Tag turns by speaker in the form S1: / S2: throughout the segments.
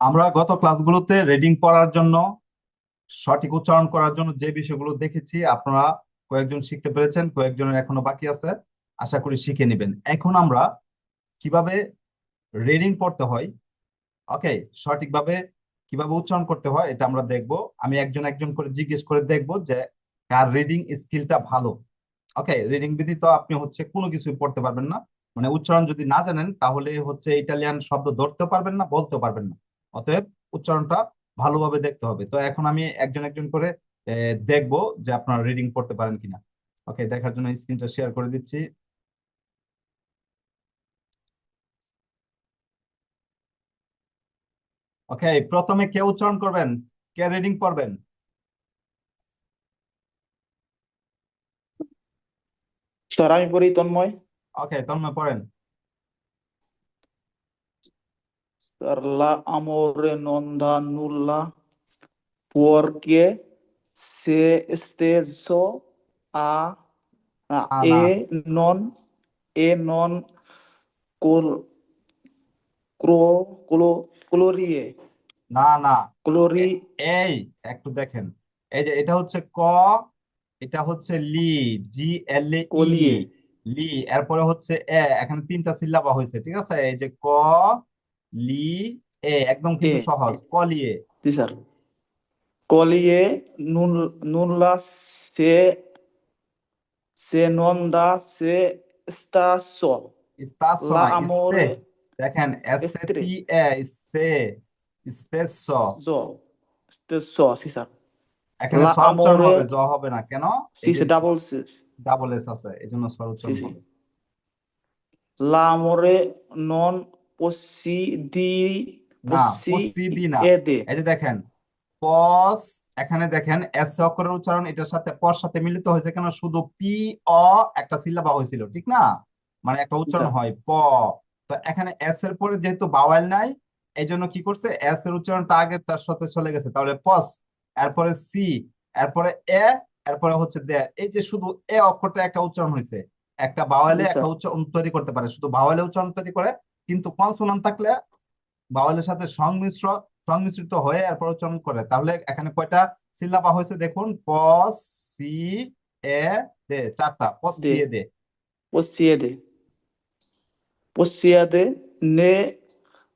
S1: আমরা গত ক্লাসগুলোতে রিডিং পড়ার জন্য, সঠিক উচ্চারণ করার জন্য যে বিষয়গুলো দেখেছি, আপনারা কয়েকজন শিখতে পেরেছেন, কয়েকজনের এখনও বাকি আছে, আশা করি শিখে নেবেন। এখন আমরা কীভাবে রিডিং পড়তে হয় ওকে সঠিকভাবে কীভাবে উচ্চারণ করতে হয়, এটা আমরা দেখব। আমি একজন একজন করে জিজ্ঞেস করে দেখব যে কার রিডিং স্কিলটা ভালো। ওকে রিডিং ব্যতীত আপনি হচ্ছে কোনো কিছুই পড়তে পারবেন না। মানে উচ্চারণ যদি না জানেন, তাহলে হচ্ছে ইটালিয়ান শব্দ ধরতে পারবেন না বলতে পারবেন না। অতএব উচ্চারণটা ভালোভাবে দেখতে হবে। তো এখন আমি একজন একজন করে দেখব যে আপনারা রিডিং পড়তে পারেন কিনা। ওকে দেখার জন্য স্ক্রিনটা শেয়ার করে দিচ্ছি। ওকে প্রথমে কে উচ্চারণ করবেন? কে রিডিং পড়বেন?
S2: স্যার আমি পড়ি তন্ময়।
S1: ওকে তন্ময় পড়েন।
S2: লা amore non da nulla porque se stesso a a e non e non col cro colo colorie
S1: না না
S2: colori
S1: এই একটু দেখেন। এই যে এটা হচ্ছে ক এটা হচ্ছে লি জি এল এ
S2: কলিয়ে।
S1: লি এরপরে হচ্ছে এ এখানে তিনটা সিল্লাবা হয়েছে ঠিক আছে? এই যে ক লি এ একদম কিন্তু সহজ। কলিয়ে
S2: জি sir. nulla se se non da se stesso
S1: স্তাসো ইস্তে
S2: amore
S1: দেখেন এস এ টি এ ইস্তে ইস্তেসো
S2: so stesso স্যার।
S1: এখানে স্বর উচ্চারণ হবে জ হবে না। কেন?
S2: sì
S1: যে
S2: double sì
S1: ডাবল এস আছে এই জন্য স্বর উচ্চারণ হবে।
S2: l'amore non possiedi
S1: না পসিদি না। এই যে দেখেন পস এখানে দেখেন এস অক্ষরের উচ্চারণ এটার সাথে পর সাথে মিলিত হয়েছে কেন? শুধু পি অ একটা সিলাবা হয়েছিল ঠিক না? মানে একটা উচ্চারণ হয় প। তো এখানে এস এর পরে যেহেতু বাওয়াল নাই এই জন্য কি করছে? এস এর উচ্চারণটা তার সাথে চলে গেছে। তাহলে পস এরপরে সি এরপরে এ এরপরে হচ্ছে দে। এই যে শুধু এ অক্ষরটা একটা উচ্চারণ হয়েছে একটা বাওয়ালে একটা উচ্চারণ তৈরি করতে পারে। শুধু বাওয়ালে উচ্চারণ তৈরি করে কিন্তু কনসোনান্ট থাকলে বাওয়ালের সাথে সংমিশ্র সংমিশ্রিত হয়ে এরপর উচ্চারণ করে। তাহলে এখানে কয়টা সিলাবা হয়েছে দেখুন? প সি এ দে চারটা।
S2: de
S1: পসিয়ে দে।
S2: possiede possiede ne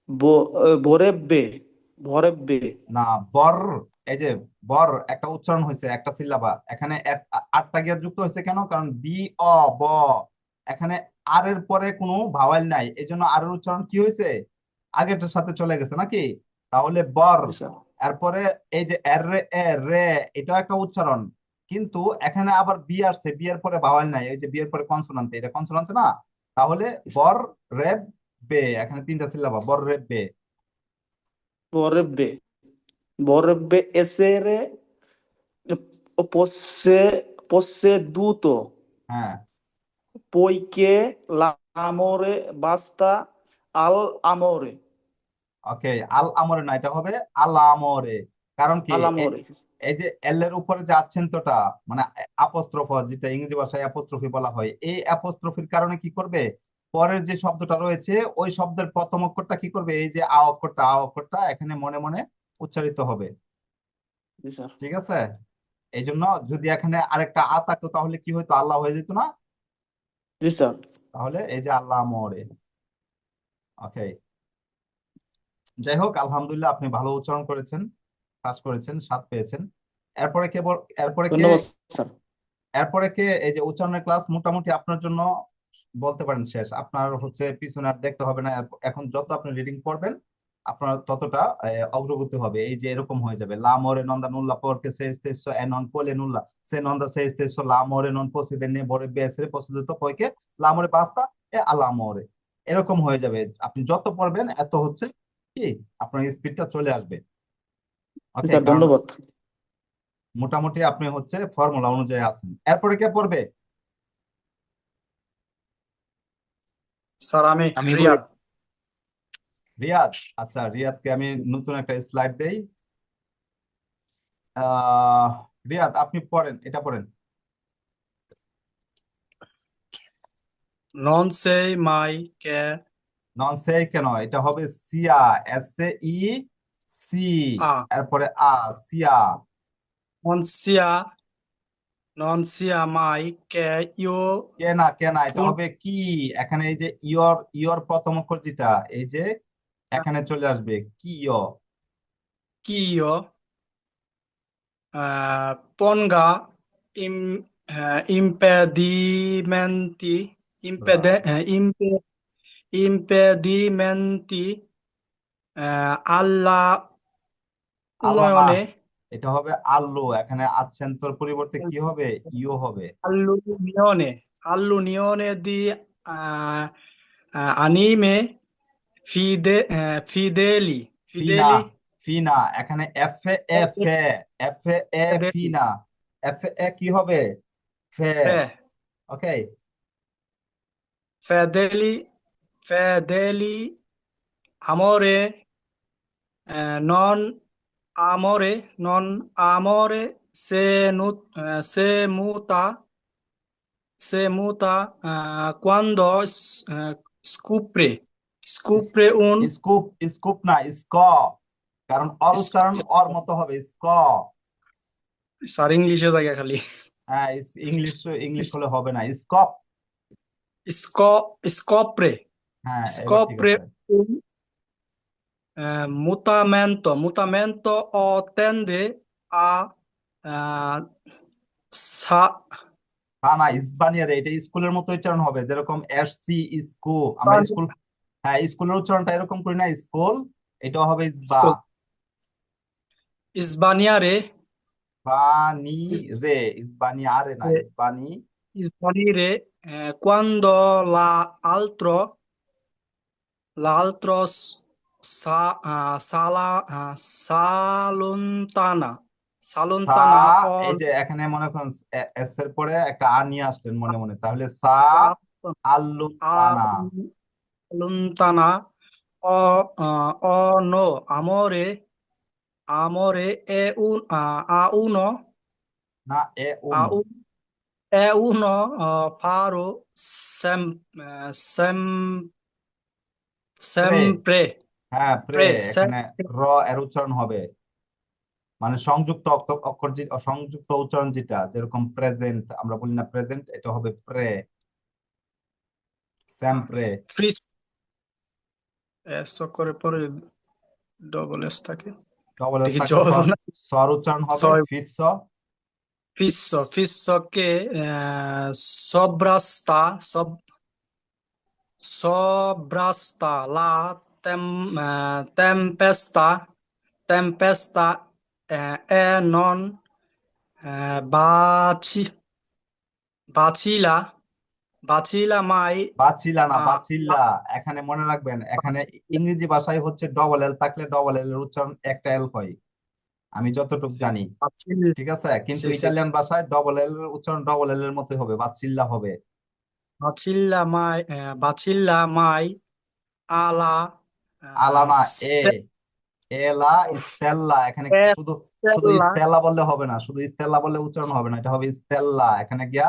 S2: vo- eh, vorrebbe vorrebbe
S1: না বর এই যে বর একটা উচ্চারণ হয়েছে একটা সিলাবা। এখানে আটটা গিয়ার যুক্ত হয়েছে কেন? কারণ বি অ ব। এখানে আর এর পরে কোনো ভাওয়াল নাই। এই জন্য আর এর উচ্চারণ কি হয়েছে? আগেরটার সাথে চলে গেছে নাকি? তাহলে বর। এরপরে এই যে এর রে এ রে এটাও একটা উচ্চারণ। কিন্তু এখানে আবার বি আসছে। বি এর পরে ভাওয়াল নাই। এই যে বি এর পরে কনসোনান্ট এটা কনসোনান্ট না? তাহলে বর রেব বে। এখানে তিনটা সিলাবা বর রেব বে।
S2: vorrebbe vorrebbe essere eh, posse posseduto
S1: হ্যাঁ।
S2: Poiché l'amore basta al amore.
S1: ওকে আল আমরে না এটা হবে আল আমরে কারণ কি? এ-
S2: amore.
S1: এই যে এল এর উপরে যে আচ্ছেন্তটা মানে আপোস্ট্রোফ যেটা ইংরেজি ভাষায় অ্যাপোস্ট্রফি বলা হয় এই অ্যাপোস্ট্রফির কারণে কি করবে? পরের যে শব্দটা রয়েছে ওই শব্দের প্রথম অক্ষরটা কি করবে? এই যে আ অক্ষরটা আ অক্ষরটা এখানে মনে মনে উচ্চারিত হবে।
S2: জি স্যার।
S1: ঠিক আছে? এই জন্য যদি এখানে আরেকটা আ থাকতো তাহলে কি হতো আল্লাহ হয়ে যেত না?
S2: জি স্যার
S1: তাহলে এই যে আল্লাহ ওকে যাই হোক আলহামদুলিল্লাহ আপনি ভালো উচ্চারণ করেছেন পাস করেছেন সাত পেয়েছেন। এরপরে কে এরপরে কে
S2: স্যার।
S1: এরপরে কে এই যে উচ্চারণের ক্লাস মোটামুটি আপনার জন্য বলতে পারেন শেষ। আপনার হচ্ছে পিছনে আর দেখতে হবে না। এখন যত আপনি রিডিং পড়বেন আপনার ততটা অগ্রগতি হবে। এই যে এরকম হয়ে যাবে। লামরে নন্দা নুল্লা পরকে শেষ তেসো এনন পলে নুল্লা। সে নন্দা শেষ তেসো লামরে নন পসিদের নে বরে বেসরে পসিদের তো কয়কে লামরে বাস্তা এ আলামরে এরকম হয়ে যাবে। আপনি যত পড়বেন এত হচ্ছে কি? আপনার স্পিডটা চলে আসবে।
S2: ধন্যবাদ।
S1: মোটামুটি আপনি হচ্ছে ফর্মুলা অনুযায়ী আসেন এরপরে কে পড়বে?
S3: স্যার আমি
S4: রিয়াদ।
S3: রিয়াদ
S1: রিয়াদ আচ্ছা রিয়াদকে আমি নতুন একটা স্লাইড দেই। আহ রিয়াদ আপনি পড়েন এটা পড়েন।
S3: Non sei mai che
S1: নন সে কেন? এটা হবে সিয়া এস এ ই সি
S3: আ।
S1: এরপরে আ সিয়া
S3: ননসিয়া ননসিয়া মাই কে ইও
S1: কে না কে না এটা হবে কি? এখানে এই যে ইয়র ইয়র প্রথম অক্ষর যেটা এই যে এখানে চলে আসবে
S3: কিয়। কিয় পনগা ইম হ্যাঁ, ইম্পেডিমেন্টি
S1: ইম্পেডে হ্যাঁ,
S3: ইম্পে
S1: এটা হবে আল্লু এখানে আছেন তোর পরিবর্তে কি হবে? ইও হবে।
S3: আল্লু নিয়নে আল্লু নিয়নে দি আনিমে fide, eh, fideli
S1: ফিনা এখানে F A F A F A ফিনা F A কি হবে ফে okay
S3: fedeli fedeli amore eh, non amore non amore se, nu- eh, se muta eh, quando s- eh, scopre un
S1: স্কুপ স্কুপ না স্ক। কারণ অর উচ্চারণ অর মতো হবে স্ক।
S3: স্যার ইংলিশে জায়গা খালি।
S1: হ্যাঁ ইংলিশ ইংলিশ হলে হবে না স্কপ।
S3: স্কো scopre
S1: হ্যাঁ
S3: un eh, mutamento mutamento o tende a eh, sa
S1: না ইসবানিয়ারে এটা স্কুলের মতো উচ্চারণ হবে যেরকম এস সি স্কু। আমরা স্কুল হ্যাঁ স্কুলের উচ্চারণটা এরকম করি না স্কুল এটা হবে ইসবা।
S3: School. sbagliare
S1: বানি রে ইসবানিয়ারে না
S3: রে।
S1: ইসবানি।
S3: sbagliare eh, quando l'altro l'altro s- sa, ah, sala, ah, s'allontana
S1: সা
S3: s'allontana o
S1: এই যে এখানে মনে করুন এস এর পরে একটা আ নিয়ে আসলেন মনে মনে। তাহলে সা আল্লু তানা
S3: allontana o no amore amore è un, ah,
S1: না এ উনো
S3: è uno ah, faro sem, sem, sempre
S1: হ্যাঁ প্রে এখানে র এর উচ্চারণ হবে। মানে সংযুক্ত অক্ষর সংযুক্ত উচ্চারণ যেটা যেরকম প্রেজেন্ট আমরা বলি না প্রেজেন্ট এটা হবে প্রে।
S3: এসো করে পরে ডবল এস থাকে
S1: ডবল এস
S3: না।
S1: স্বর উচ্চারণ হবে
S3: Sorry.
S1: ফিস
S3: fisso fisso che eh, sovrasta sob, sovrasta la tem, eh, tempesta tempesta eh, vacilla mai
S1: বাচিলা না
S3: আহ,
S1: বাচিল্লা এখানে মনে রাখবেন এখানে ইংরেজি ভাষায় হচ্ছে ডবল এল থাকলে ডবল এল এর উচ্চারণ একটা এল হয়। আমি যতটুকু জানি। ঠিক আছে? কিন্তু। ইতালিয়ান ভাষায় ডবল এল এর উচ্চারণ ডবল এল এর মতোই হবে বাচিল্লা হবে।
S3: eh, vacilla mai alla eh,
S1: আলা না এ এলা স্টেল্লা এখানে শুধু শুধু স্টেল্লা বললে হবে না শুধু স্টেল্লা বললে উচ্চারণ হবে না এটা হবে স্টেল্লা এখানে গিয়া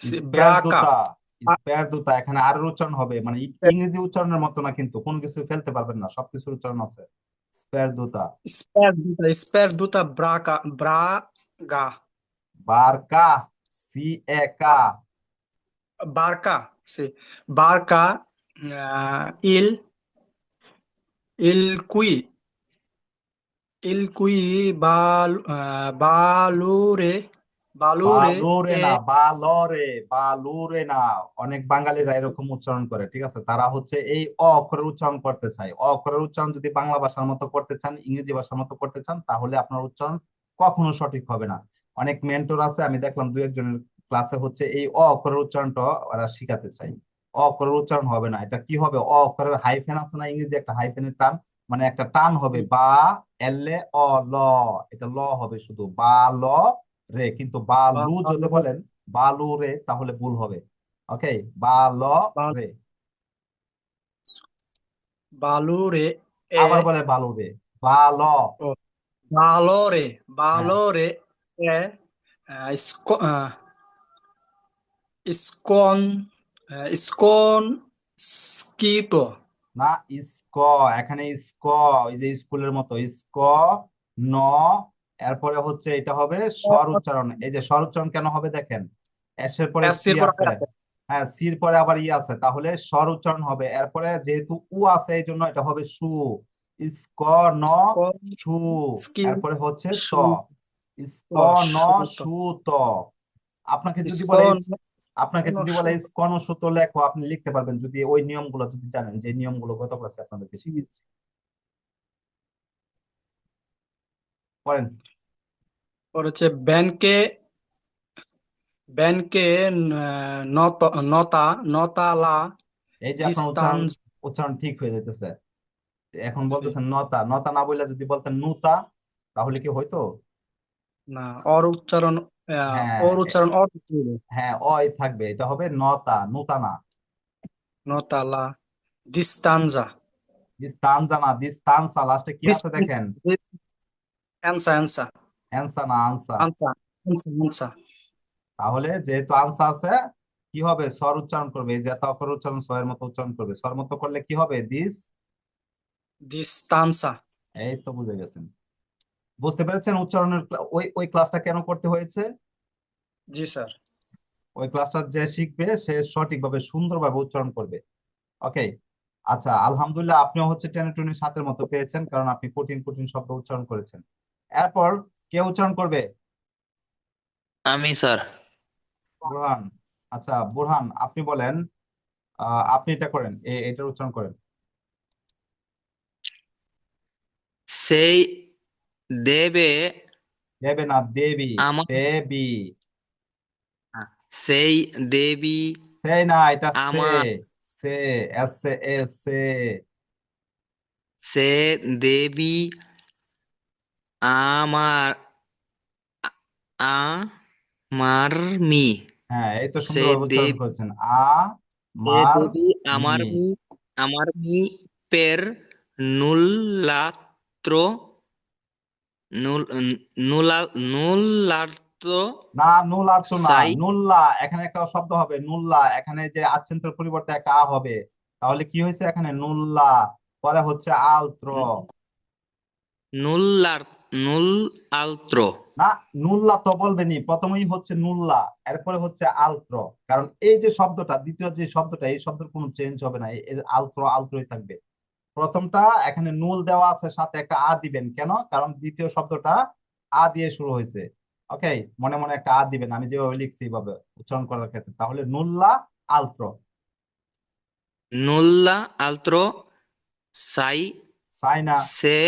S1: স্পেরদুতা স্পেরদুতা এখানে আর উচ্চারণ হবে মানে ইংরেজি উচ্চারণের মতো না কিন্তু কোনো কিছু ফেলতে পারবেন না সবকিছুর উচ্চারণ আছে স্পেরদুতা
S3: sperduta, sperduta braca, braga,
S1: বারকা সি এ কা
S3: eh, il, il cui, il cui bal, eh, valore, valore
S1: বালোরে না বালরে বালুরে না। অনেক বাঙালিরা এরকম উচ্চারণ করে ঠিক আছে? তারা হচ্ছে এই অ অক্ষরের উচ্চারণ করতে চায়। অ অক্ষরের উচ্চারণ যদি বাংলা ভাষার মতো করতে চান ইংরেজি ভাষার মতো করতে চান তাহলে আপনার উচ্চারণ কখনো সঠিক হবে না। অনেক মেন্টর আছে আমি দেখলাম দু একজনের ক্লাসে হচ্ছে এই অ অক্ষরের উচ্চারণটা ওরা শিখাতে চাই অ অক্ষরের উচ্চারণ হবে না। এটা কি হবে? অ অক্ষরের হাইফেন আছে না ইংরেজি? একটা হাইফেনের টান মানে একটা টান হবে। বা এলে অ ল। এটা ল হবে শুধু। বা ল রে কিন্তু বা লু যদি
S3: বালু-
S1: বলেন বা লু রে তাহলে ভুল হবে। ওকে বা ল
S3: বাল-
S1: রে
S3: Valore è
S1: আবার বলে বালু রে। বা ল
S3: valore, valore è eh, sco- eh, scon, eh,
S1: না ইস্ক এখানে ইস্ক ওই যে স্কুলের মতো ইস্ক ন এরপরে হচ্ছে এটা হবে স্বর উচ্চারণ। এই যে স্বর উচ্চারণ কেন হবে দেখেন? এসের পরে
S3: এস
S1: সি
S3: এর পরে
S1: আছে।
S3: আছে।
S1: হ্যাঁ সির পরে আবার ই আছে। তাহলে স্বর উচ্চারণ হবে। এরপরে যেহেতু উ আছে এই জন্য এটা হবে সু। ইস্ক ন সু। এরপরে হচ্ছে ত।
S3: সু।
S1: ইস্ক ন
S3: সু ত।
S1: আপনাকে যদি বলে আপনাকে যদি বলে
S3: সু-
S1: ইস্কন সুত লেখো আপনি লিখতে পারবেন যদি ওই নিয়মগুলো যদি জানেন যে নিয়মগুলো গত ক্লাসে আপনাদেরকে শিখিয়েছি। পড়েন
S3: ওর হচ্ছে ব্যাংকে ব্যাংকে নতা নতালা
S1: এই যে আপনার উচ্চারণ ঠিক হয়ে যাইতেছে। এখন বলতেছেন নতা নতা না বললে যদি বলতেন নুতা তাহলে কি হয়তো
S3: না ওর উচ্চারণ আহ,
S1: হ্যাঁ
S3: ওর উচ্চারণ অ।
S1: হ্যাঁ অই থাকবে এটা হবে নতা নুতা না।
S3: নতালা ডিস্টানজা
S1: দিস্তানজা না দিস্তানসা লাস্টে কি আছে দেখেন?
S3: অ্যানসা অ্যানসা
S1: অ্যানসা না আনসা
S3: আনসা আনসা
S1: তাহলে যেহেতু আনসা আছে কি হবে? স্বর উচ্চারণ করবে। এই যে এত অক্ষর উচ্চারণ স্বরের মতো উচ্চারণ করবে। স্বর মতো করলে কি হবে? দিস
S3: ডিস্টানসা
S1: এই তো বুঝে গেছেন। বুঝতে পেরেছেন উচ্চারণের ওই ওই ক্লাসটা কেন করতে হয়েছে?
S3: জি স্যার।
S1: ওই ক্লাসটা যে শিখবে সে সঠিকভাবে সুন্দরভাবে উচ্চারণ করবে। ওকে আচ্ছা আলহামদুলিল্লাহ আপনিও হচ্ছে টেনে টুনে সাতের মতো পেয়েছেন কারণ আপনি কঠিন কঠিন শব্দ উচ্চারণ করেছেন। এরপর কে উচ্চারণ করবে?
S4: আমি স্যার।
S1: বুরহান। আচ্ছা বুরহান আপনি বলেন আপনি এটা করেন এটার উচ্চারণ করেন।
S4: সেই দেবে
S1: দেবে না দেবী। দেবী
S4: সেই দেবী
S1: সে না এটা সে।
S4: আমার-
S1: সে এস এ এ সে।
S4: সে দেবী আমার আমার মি
S1: হ্যাঁ এই তো উচ্চারণ করেছেন। আ মার
S4: আমার
S1: মি।
S4: আমার মি পের নুল্লাত্র নুল নুলা নুল্লাত্র
S1: না নুল আর তো না নুল্লা এখানে একটা শব্দ হবে নুল্লা। এখানে যে আচ্ছেন্তের পরিবর্তে একটা আ হবে তাহলে কি হয়েছে এখানে? নুল্লা পরে হচ্ছে আলত্র।
S4: নুল্লার নুল আলত্র।
S1: না নুল্লা তো বলবেনি প্রথমেই হচ্ছে নুল্লা এরপরে হচ্ছে আলত্র। কারণ এই যে শব্দটা দ্বিতীয় যে শব্দটা এই শব্দের কোনো চেঞ্জ হবে না। এর আলত্র আলত্রই থাকবে। প্রথমটা এখানে নুল দেওয়া আছে সাথে একটা আ দিবেন। কেন? কারণ দ্বিতীয় শব্দটা আ দিয়ে শুরু হয়েছে। ওকে? মনে মনে একটা আ দিবেন। আমি যেভাবে লিখছি এইভাবে উচ্চারণ করার ক্ষেত্রে। তাহলে নুল্লা আলত্র।
S4: নুল্লা আলত্র সাই
S1: সাইনা
S4: সে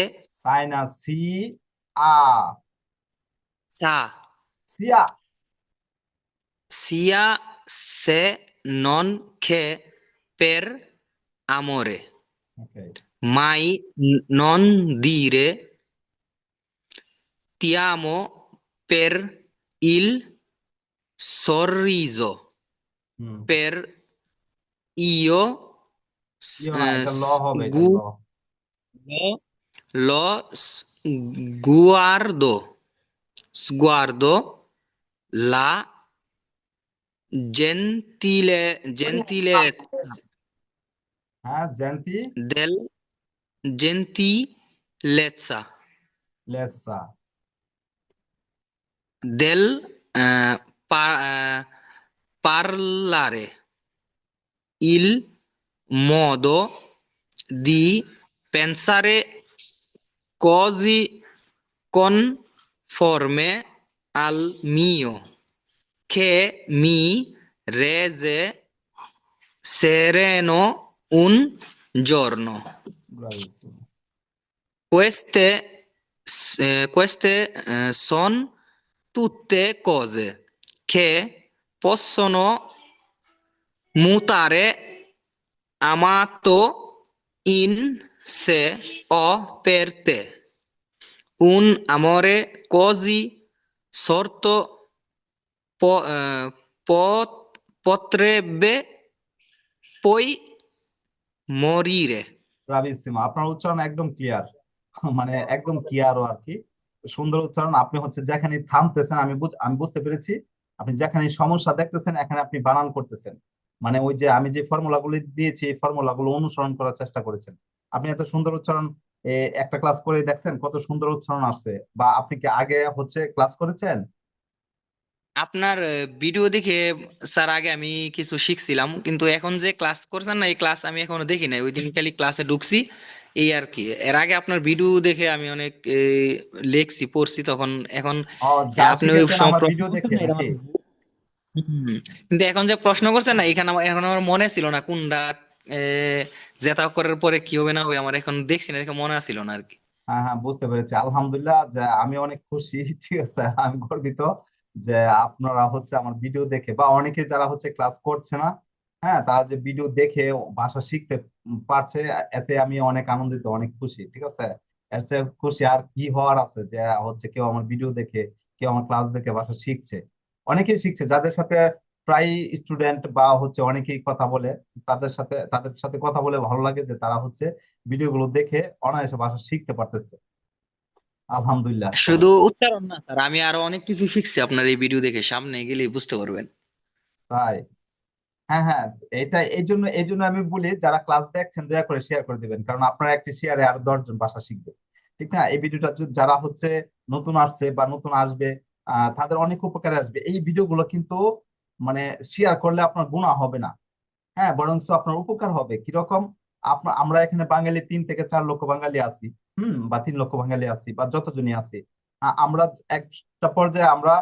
S1: সাইনা সি আ
S4: সা
S1: সিয়া
S4: sia se non che per amore
S1: ওকে
S4: mai n- non dire ti amo per il sorriso
S1: হুম
S4: per io
S1: কি হয়
S4: eh,
S1: এটা ল হবে এটা
S4: gu-
S1: law
S4: lo s- guardo, sguardo, la gentile, gentilezza
S1: ah, genti?
S4: del gentilezza
S1: Lessa.
S4: del eh, par, eh, parlare il modo di pensare così conforme al mio che mi rese sereno un giorno.
S1: bravissimo
S4: Queste, eh, queste eh, sono tutte cose che possono mutare amato in se ho per te. Un amore così sorto po- eh, po- potrebbe poi morire.
S1: আপনার উচ্চারণ একদম clear মানে একদম ক্লিয়ারও আর কি। সুন্দর উচ্চারণ আপনি হচ্ছে যেখানে থামতেছেন আমি আমি বুঝতে পেরেছি। আপনি যেখানে সমস্যা দেখতেছেন এখানে আপনি বানান করতেছেন। মানে ওই যে আমি যে ফর্মুলা গুলো দিয়েছি এই ফর্মুলা গুলো অনুসরণ করার চেষ্টা করেছেন। আপনি এত সুন্দর উচ্চারণ একটা ক্লাস করে দেখছেন কত সুন্দর উচ্চারণ আসছে। বা আপনি কি আগে হচ্ছে ক্লাস করেছেন?
S4: আপনার ভিডিও দেখে স্যার আগে আমি কিছু শিখছিলাম কিন্তু এখন যে ক্লাস করছেন না এই ক্লাস আমি এখনও দেখি নাই। ওই দিন খালি ক্লাসে ঢুকছি এই আর কি। এর আগে আপনার ভিডিও দেখে আমি অনেক লেখছি পড়ছি তখন। এখন আপনি ওই। কিন্তু এখন যে প্রশ্ন করছেন না এখানে আমার এখন আমার মনে ছিল না কোনটা জেতা করার পরে কি হবে না হবে আমার এখন দেখছি না, দেখে মনে ছিল না আর কি
S1: হ্যাঁ হ্যাঁ বুঝতে পেরেছি। আলহামদুলিল্লাহ, যে আমি অনেক খুশি, ঠিক আছে, আমি গর্বিত যে আপনারা হচ্ছে আমার ভিডিও দেখে, বা অনেকে যারা হচ্ছে ক্লাস করছে না হ্যাঁ তারা যে ভিডিও দেখে ভাষা শিখতে পারছে, এতে আমি অনেক আনন্দিত, অনেক খুশি, ঠিক আছে? এর চেয়ে খুশি আর কি হওয়ার আছে যে হচ্ছে কেউ আমার ভিডিও দেখে, কেউ আমার ক্লাস দেখে ভাষা শিখছে। অনেকেই শিখছে, যাদের সাথে প্রায় স্টুডেন্ট বা হচ্ছে অনেকেই কথা বলে তাদের সাথে তাদের সাথে কথা বলে ভালো লাগে যে তারা হচ্ছে ভিডিওগুলো দেখে অনায়াসে ভাষা শিখতে পারতেছে। আলহামদুলিল্লাহ।
S4: শুধু উচ্চারণ না স্যার আমি আরও অনেক কিছু শিখছি আপনার এই ভিডিও দেখে সামনে গেলেই বুঝতে পারবেন।
S1: তাই? হ্যাঁ হ্যাঁ এটা এই জন্য এই জন্য আমি বলি যারা ক্লাস দেখছেন দয়া করে শেয়ার করে দিবেন কারণ আপনার একটি শেয়ারে আরও দশজন ভাষা শিখবে। ঠিক না? এই ভিডিওটা যারা হচ্ছে নতুন আসছে বা নতুন আসবে আহ তাদের অনেক উপকারে আসবে। এই ভিডিওগুলো কিন্তু মানে শেয়ার করলে আপনার গুনাহ হবে না। হ্যাঁ বরং আপনার উপকার হবে। কীরকম? আপনার আমরা এখানে বাঙালি তিন থেকে চার লক্ষ বাঙালি আছি। হুম, বা তিন লক্ষ বাঙালি আছি, বা যতজনই আছি। আমরা একটা পর্যায়ে আমরা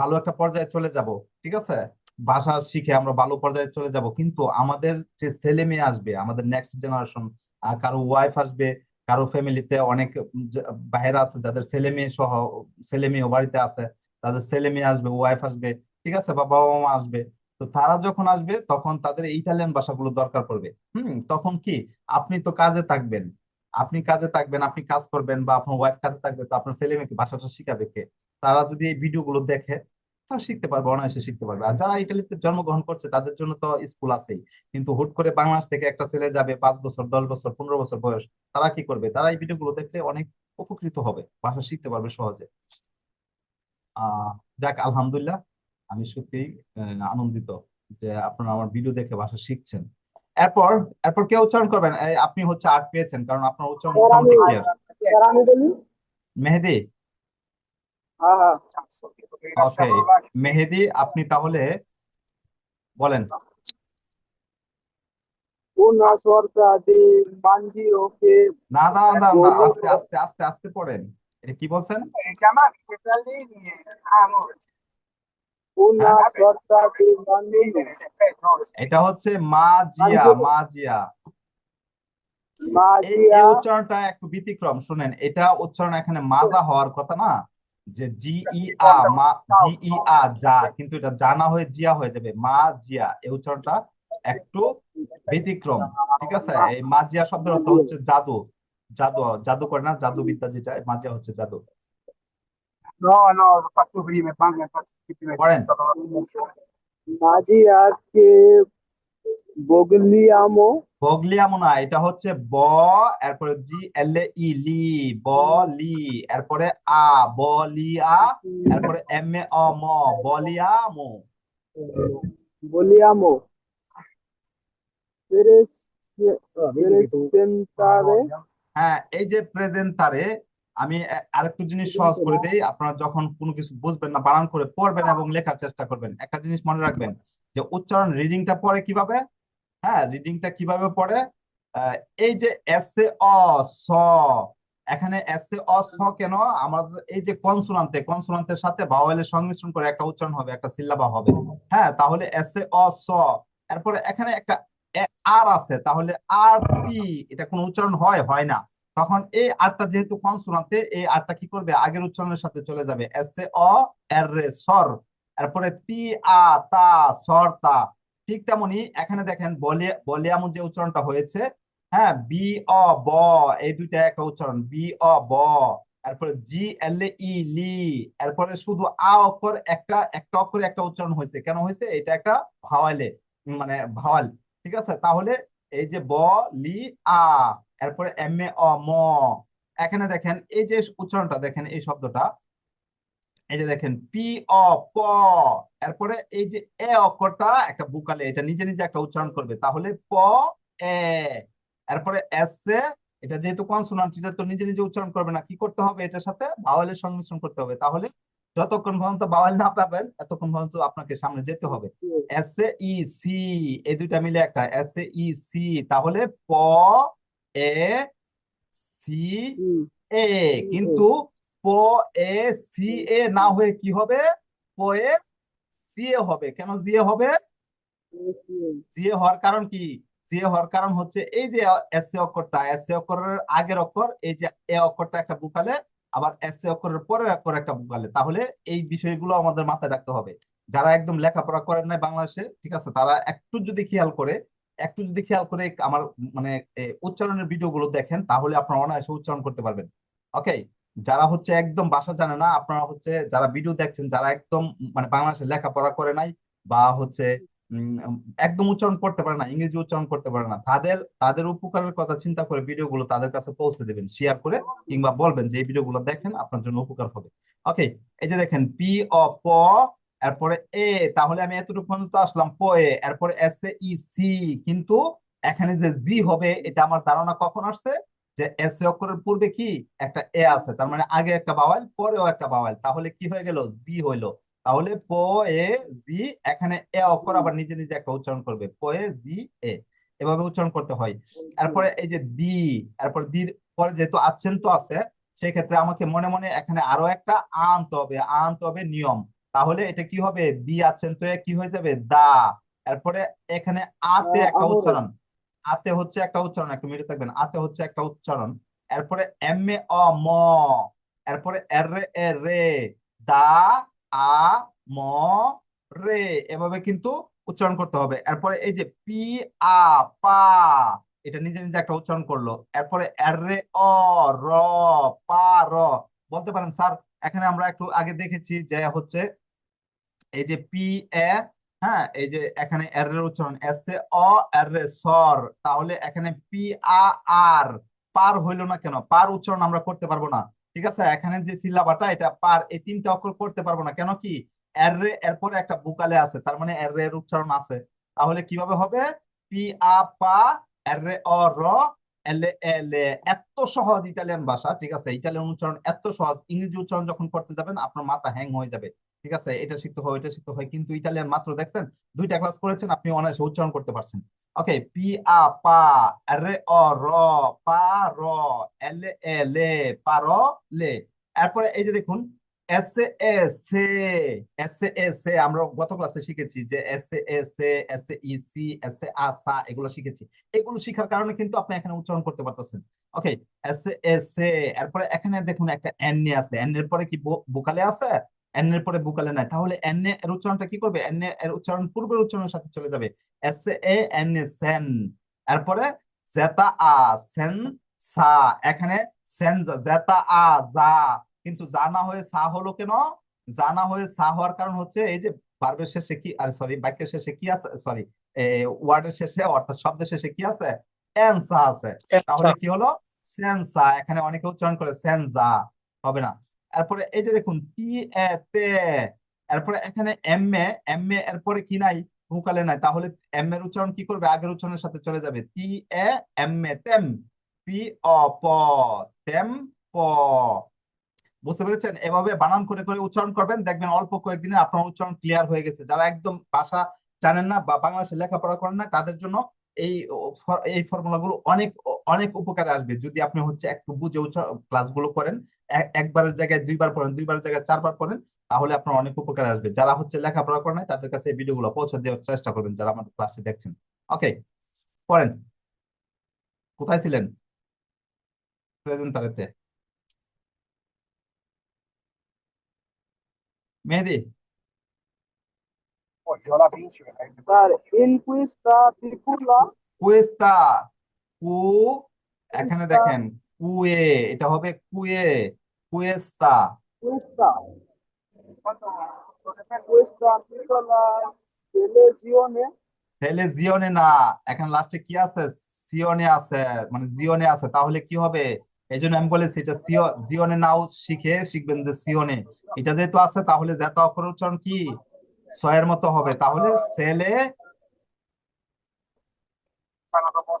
S1: ভালো একটা পর্যায়ে চলে যাব, ঠিক আছে? ভাষা শিখে আমরা ভালো পর্যায়ে চলে যাব। কিন্তু আমাদের যে ছেলে মেয়ে আসবে, আমাদের নেক্সট জেনারেশন কারও ওয়াইফ আসবে, কারও ফ্যামিলিতে অনেক বাইরে আছে, যাদের ছেলে মেয়ে সহ, ছেলে মেয়েও বাড়িতে আছে, তাদের ছেলে মেয়ে আসবে ওয়াইফ আসবে ঠিক আছে? বা বাবা মা আসবে। তো তারা যখন আসবে, তখন তাদের ইটালিয়ান ভাষাগুলো দরকার পড়বে। হুম? তখন কি? আপনি তো কাজে থাকবেন। আপনি কাজে থাকবেন, আপনি কাজ করবেন বা আপনার ওয়াইফ কাজে থাকবে, তো আপনার ছেলে মেয়েকে ভাষাটা শিখাবে কে? তারা যদি এই ভিডিওগুলো দেখে, তারা শিখতে পারবে, অনায়াসে শিখতে পারবে। আর যারা ইটালিতে জন্মগ্রহণ করছে, তাদের জন্য তো স্কুল আছেই। কিন্তু হুট করে বাংলাদেশ থেকে একটা ছেলে যাবে, পাঁচ বছর, দশ বছর, পনেরো বছর বয়স, তারা কি করবে? তারা এই ভিডিওগুলো দেখলে অনেক উপকৃত হবে। ভাষা শিখতে পারবে সহজে। আহ, যাক, আলহামদুলিল্লাহ। আমি সত্যি আনন্দিত যে আপনারা আমার ভিডিও দেখে ভাষা শিখছেন। এরপর এরপর কে উচ্চারণ করবেন? আপনি হচ্ছে আট পেয়েছেন কারণ আপনার উচ্চারণ মেহেদি।
S5: হ্যাঁ হ্যাঁ
S1: ওকে মেহেদি আপনি তাহলে বলেন। না না না না আস্তে আস্তে আস্তে আস্তে পড়েন। এটা কি বলছেন? এটা হচ্ছে মা জিয়া মা জিয়া এই উচ্চারণটা একটু ব্যতিক্রম শুনেন এটা উচ্চারণ এখানে মাজা হওয়ার কথা না যে জি ই আ মা জি ই আ যা কিন্তু এটা জানা হয়ে জিয়া হয়ে যাবে মা জিয়া এই উচ্চারণটা একটু ব্যতিক্রম ঠিক আছে এই মা জিয়া শব্দের অর্থ হচ্ছে জাদু জাদু জাদু করে না জাদুবিদ্যা যেটা মাজিয়া হচ্ছে জাদু
S6: No, no,
S1: Guarda.
S5: magia che
S1: বগলিয়ামো না এটা হচ্ছে ব এরপরে জি এল এ ই লি ব লি এরপরে আ বলিয়া এরপরে এম এ অ ম বলিয়ামো।
S5: presentare
S1: হ্যাঁ এই যে প্রেজেন্টারে আমি আরেকটু জিনিস সহজ করে দেই। আপনারা যখন কোনো কিছু বুঝবেন না, বানান করে পড়বেন এবং লেখার চেষ্টা করবেন। একটা জিনিস মনে রাখবেন যে উচ্চারণ রিডিংটা পড়ে কীভাবে? হ্যাঁ রিডিংটা কীভাবে পড়ে? এই যে এস এ অ, স, এখানে এস এ অ, স কেন? আমাদের এই যে কনসোনান্টে কনসোনান্টের সাথে ভাওয়েলের সংমিশ্রণ করে একটা উচ্চারণ হবে, একটা সিল্লাবা হবে। হ্যাঁ তাহলে এস এ অ, স। এরপরে এখানে একটা আর আছে। তাহলে আর, টি, এটা কোনো উচ্চারণ হয় হয় না। তখন এই আরটা যেহেতু কনসোনান্টে এই আরটা কি করবে? আগের উচ্চারণের সাথে চলে যাবে। এস এ অ এর রে সর এরপরে তি, আ, তা সর তা। ঠিক তেমনি এখানে দেখেন বলে বলিয়ামু যে উচ্চারণটা হয়েছে হ্যাঁ? বি, অ, ব, এই দুইটা একটা উচ্চারণ। বি, অ, ব। তারপরে জি, এল, ই, লি। এরপরে শুধু আ অক্ষর একটা একটা অক্ষরে একটা উচ্চারণ হয়েছে। কেন হয়েছে? এটা একটা ভাওয়ালে মানে ভাওয়াল। ঠিক আছে? তাহলে এই যে ব, লি, আ, এরপরে এম, এ, অ, ম। এখানে দেখেন, এই যে উচ্চারণটা, দেখেন এই শব্দটা। এই যে দেখেন, পি, অ, প। এরপরে এই যে এ অক্ষরটা, একটা বুকালে এটা নিজে নিজে একটা উচ্চারণ করবে। তাহলে প, এ। এরপরে এস, এ, এটা যেহেতু কনসোনান্ট এটা তো নিজে নিজে উচ্চারণ করবে না। কি করতে হবে এটার সাথে? ভাওয়ালের সংমিশ্রণ করতে হবে। তাহলে যতক্ষণ পর্যন্ত ভাওয়াল না পাবেন এতক্ষণ পর্যন্ত আপনাকে সামনে যেতে হবে। এস এ ই সি এই দুইটা মিলে একটা এস এ ই সি তাহলে প এ সি এ কিন্তু প এ সি এ না হয়ে কি হবে? প এ সি এ হবে। কেন জি এ হবে? সি এ হওয়ার কারণ কি? সি এ হওয়ার কারণ হচ্ছে এই যে এস এ অক্ষরটা এস এ অক্ষরের আগের অক্ষর এই যে এ অক্ষরটা একটা বুকালে আবার এস অক্ষরের পরের অক্ষর একটা বুকালে তাহলে এই বিষয়গুলো আমাদের মাথায় রাখতে হবে। যারা একদম লেখাপড়া করেন নাই বাংলাদেশে, ঠিক আছে, তারা একটু যদি খেয়াল করে, একটু যদি খেয়াল করে আমার মানে উচ্চারণের ভিডিওগুলো দেখেন, তাহলে আপনারা অনায়াসে উচ্চারণ করতে পারবেন। ওকে যারা হচ্ছে একদম ভাষা জানে না, আপনারা হচ্ছে যারা ভিডিও দেখছেন, যারা একদম মানে বাংলাদেশে লেখাপড়া করে নাই বা হচ্ছে একদম উচ্চারণ করতে পারে না, ইংরেজি উচ্চারণ করতে পারে না। তাদের তাদের উপকারের কথা চিন্তা করে ভিডিওগুলো তাদের কাছে পৌঁছে দেবেন শেয়ার করে, কিংবা বলবেন যে এই ভিডিওগুলো দেখেন, আপনার জন্য উপকার হবে। ওকে এই যে দেখেন পি অ প এরপরে এ তাহলে আমি এতটুকু পর্যন্ত আসলাম প এ এরপরে এস এ ই সি কিন্তু এখানে যে জি হবে, এটা আমার ধারণা কখন আসছে? যে এস এ অক্ষরের পূর্বে কি? একটা এ আছে, তার মানে আগে একটা বাওয়াল পরেও একটা বাওয়াল তাহলে কি হয়ে গেল? জি হইল। তাহলে প এ জি এখানে এ অক্ষর আবার নিজে নিজে একটা উচ্চারণ করবে। প এ জি এ। এভাবে উচ্চারণ করতে হয়। এরপরে এই যে দি এরপর দির পরে যেহেতু আচ্ছেন্ত আছে সেক্ষেত্রে আমাকে মনে মনে এখানে আরও একটা আনতে হবে আনতে হবে নিয়ম। তাহলে এটা কি হবে? দি আচ্ছেন্ত এ কি হয়ে যাবে? দা। এরপরে এখানে আতে একটা উচ্চারণ। আতে হচ্ছে একটা উচ্চারণ একটু মিলে থাকবেন। আতে হচ্ছে একটা উচ্চারণ। এরপরে এম এ অ ম। এরপরে এর রে এ রে। দা আ, ম, রে এভাবে কিন্তু উচ্চারণ করতে হবে। এরপরে এই যে পি, আ, পা, এটা নিজে নিজে একটা উচ্চারণ করল। এরপরে এর, রে, অ, র, পা, র। বলতে পারেন, স্যার, এখানে আমরা একটু আগে দেখেছি যে হচ্ছে এই যে পি, এ হ্যাঁ এই যে এখানে এর এর উচ্চারণ। এস, এ, অ, এর এ সর তাহলে এখানে পি, আ, আর, পার হইল না কেন? পার উচ্চারণ আমরা করতে পারব না। ঠিক আছে? এখানে যে সিলাবাটা এটা পার এই তিনটা অক্ষর করতে পারব না। কেন কি? এর রে এরপরে একটা বুকালে আছে, তার মানে এররে এর উচ্চারণ আছে। তাহলে কীভাবে হবে? পি আ পা এর রে অ র এলে এলে এত সহজ ইটালিয়ান ভাষা, ঠিক আছে? ইটালিয়ান উচ্চারণ এত সহজ, ইংরেজি উচ্চারণ যখন করতে যাবেন, আপনার মাথা হ্যাং হয়ে যাবে। ঠিক আছে? এটা শিখতে হয় এটা শিখতে হয়। কিন্তু ইটালিয়ান মাত্র দেখছেন, দুইটা ক্লাস করেছেন, আপনি অনায়াসে উচ্চারণ করতে পারছেন। ওকে পি আ পা রে অ র পা র এল এ লে পার লে এরপরে এই যে দেখুন এস এ সে এস এ সে আমরা গত ক্লাসে শিখেছি যে S A say S E C S A আ সা এগুলো শিখেছি এগুলো শিখার কারণে কিন্তু আপনি এখানে উচ্চারণ করতে পারতেছেন ওকে এস এ সে এরপরে এখানে দেখুন একটা এন আছে এন এর পরে কি বোকালে আছে এন এর পরে বুকালে নাই। তাহলে এন এর উচ্চারণটা কি করবে? এন এর উচ্চারণ পূর্বের উচ্চারণের সাথে চলে যাবে। এস এ এন এ সেন এরপরে জেতা আ সেন সা এখানে সেন জেতা আ যা কিন্তু যা না হয়ে সা হলো কেন? যা না হয়ে সা হওয়ার কারণ হচ্ছে এই যে ভার্বের শেষে কি আর সরি বাক্যের শেষে কি আছে? সরি ওয়ার্ডের শেষে অর্থাৎ শব্দের শেষে কি আছে? এনসা আছে। তাহলে কি হলো? সেনসা এখানে অনেকে উচ্চারণ করে সেনজা হবে না। এরপরে এই যে দেখুন, টি তে এরপরে এখানে এম, এ এম, এ এরপরে কি নাই? ভোকালে নাই। তাহলে এম এর উচ্চারণ কি করবে? আগের উচ্চারণের সাথে চলে যাবে। টি, এ, এম, এ, তেম। পি, অ, প, তেম, প। বুঝতে পেরেছেন? এভাবে বানান করে করে উচ্চারণ করবেন। দেখবেন অল্প কয়েকদিনে আপনার উচ্চারণ ক্লিয়ার হয়ে গেছে। যারা একদম ভাষা জানেন না বা বাংলাদেশে লেখাপড়া করেন না, তাদের জন্য এই এই ফর্মুলা গুলো অনেক অনেক উপকারে আসবে। যদি আপনি হচ্ছে একটু বুঝে ক্লাসগুলো করেন একবারের জায়গায় দুইবার পড়েন দুইবারের জায়গায় চারবার পড়েন তাহলে আপনার অনেক উপকারে আসবে। যারা হচ্ছে লেখাপড়া করেন নাই তাদের কাছে এই ভিডিওগুলো পৌঁছে দেওয়ার চেষ্টা করবেন যারা আমাদের ক্লাসটি দেখছেন। ওকে পড়েন। কোথায় ছিলেন? প্রেজেন্টারেতে মেহেদি। এখানে দেখেন। কুয়ে এটা হবে কুয়ে কুয়েস্তা।
S5: questa questa
S1: তাহলে জিওনে না এখন লাস্টে কি আছে? সিওনে আছে মানে জিওনে আছে। তাহলে কি হবে? এই জন্য আমি বলেছি এটা সিও জিওনে নাও শিখে শিখবেন যে সিওনে। এটা যেহেতু আছে তাহলে জেত অক্ষর উচ্চারণ কি? ছয়ের মতো হবে। তাহলে সেলে
S6: Fanno proposta di lavoro a Pasqua o altro.
S1: আবার বলে
S5: আমি
S1: সেলে জিওনে
S5: গাড়িতে
S1: সেলে সিওনে
S5: televisione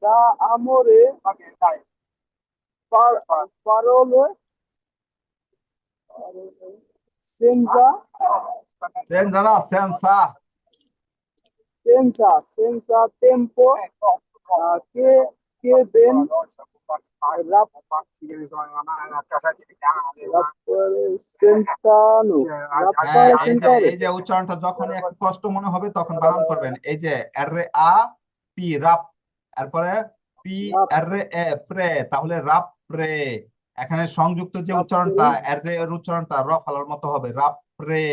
S5: da amore
S6: dai.
S5: par- parole senza
S1: দেন যারা সেন্সা
S5: senza senza tempo ah, che che ben
S1: এই যে উচ্চারণটা যখন একটু কষ্ট মনে হবে তখন বানান করবেন এই যে আর আ পি রাপ তারপরে পি। আর এ প্রে তাহলে রাপ প্রে এখানে সংযুক্ত যে উচ্চারণটা এর উচ্চারণটা র ফালার মতো হবে রাপ প্রে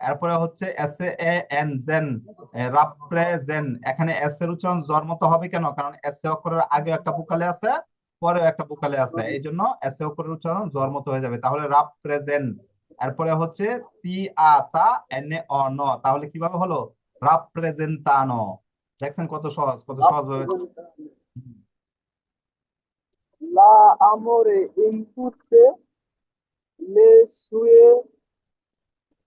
S1: এরপরে হচ্ছে এস এ এন জেন এ, রাপ জেন এখানে এস এর উচ্চারণ জর মতো হবে কেন? কারণ এস এ অক্ষরের আগে একটা বুকালে আছে পরেও একটা বুকালে আছে। এই জন্য এস এ অক্ষরের উচ্চারণ জর মতো হয়ে যাবে। তাহলে রাপ প্রেজেন্ট এরপরে হচ্ছে তি আ তা এনে অ ন। তাহলে কীভাবে হলো? রাপ্রেজেন্তানো। দেখছেন কত সহজ কত সহজ ভাবে
S5: la amore in tutte le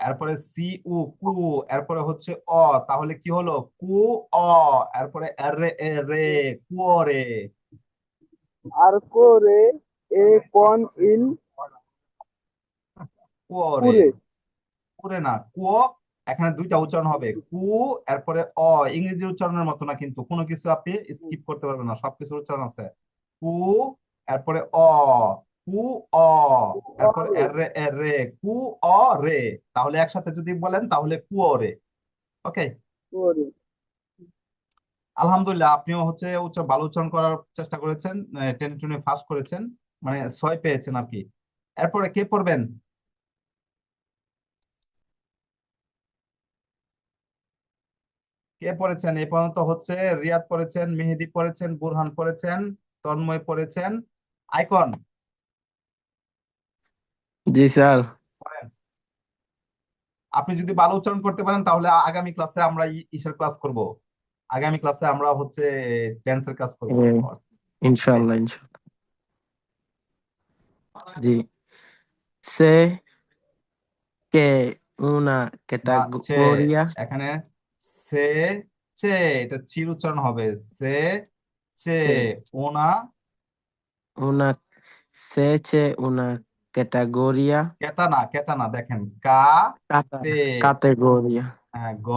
S1: এরপরে সি উ কু এরপরে হচ্ছে অ তাহলে কি হলো? কু অ এরপরে এরে এ রে কুয়োরে
S5: arcore e con il
S1: কুয়োরে
S5: pure
S1: পুরে না কুয়ো এখানে দুইটা উচ্চারণ হবে। কু এরপরে অ ইংরেজি উচ্চারণের মতো না কিন্তু কোনো কিছু আপনি স্কিপ করতে পারবেন না সবকিছু উচ্চারণ আছে। কু এরপরে অ কু অ। রে কু অ রে। তাহলে একসাথে যদি বলেন তাহলে কুয়ো রে। ওকে? আলহামদুলিল্লাহ আপনিও হচ্ছে উচ্চ ভালো উচ্চারণ করার চেষ্টা করেছেন টেনে টুনে ফার্স্ট করেছেন মানে ছয় পেয়েছেন আর কি। এরপরে কে পড়বেন? কে পড়েছেন? এই পর্যন্ত হচ্ছে রিয়াদ পড়েছেন মেহেদি পড়েছেন বুরহান পড়েছেন তন্ময় পড়েছেন। আইকন।
S7: জি স্যার।
S1: আপনি যদি ভালো উচ্চারণ করতে পারেন তাহলে আগামী ক্লাসে আমরা ইসের ক্লাস করব। আগামী ক্লাসে আমরা হচ্ছে টেন্সের ক্লাস করব।
S7: হুম। ইনশাল্লাহ ইনশাল্লাহ জি। সে কে una
S1: না চে এখানে সে চে এটা চির উচ্চারণ হবে। সে চে
S7: চে।
S1: ওনা
S7: una sé que categoría
S1: কেতা না কেতা না দেখেন। কা তে। হ্যাঁ, গ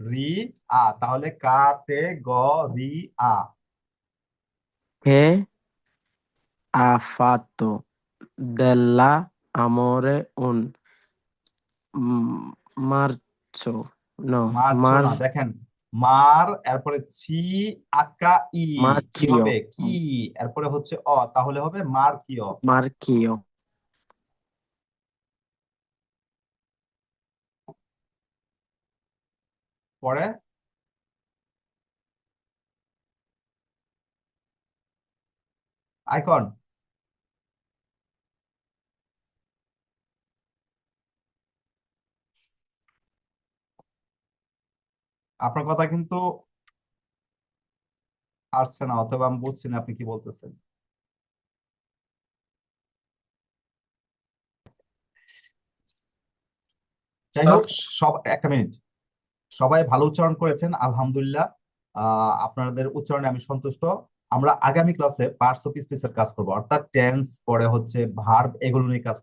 S1: রি আ। তাহলে কা তে গ রি আ।
S7: un mm, marcio no
S1: মারছো না দেখেন। মার এরপরে ছি আকা ই। কি
S7: মার্কিও।
S1: হবে? কি? এরপরে হচ্ছে অ। তাহলে হবে মার কিও
S7: marchio
S1: পরে? আইকন আপনার কথা কিন্তু আসছে না অথবা আমি বুঝছি না আপনি কি বলতেছেন। যাই হোক সব একটা মিনিট। সবাই ভালো উচ্চারণ করেছেন, আলহামদুলিল্লাহ। আপনাদের উচ্চারণে আমি সন্তুষ্ট। আমরা আগামী ক্লাসে পার্টস অফ স্পিচের কাজ করব। অর্থাৎ টেন্স পরে হচ্ছে ভার্ব এগুলো নিয়ে কাজ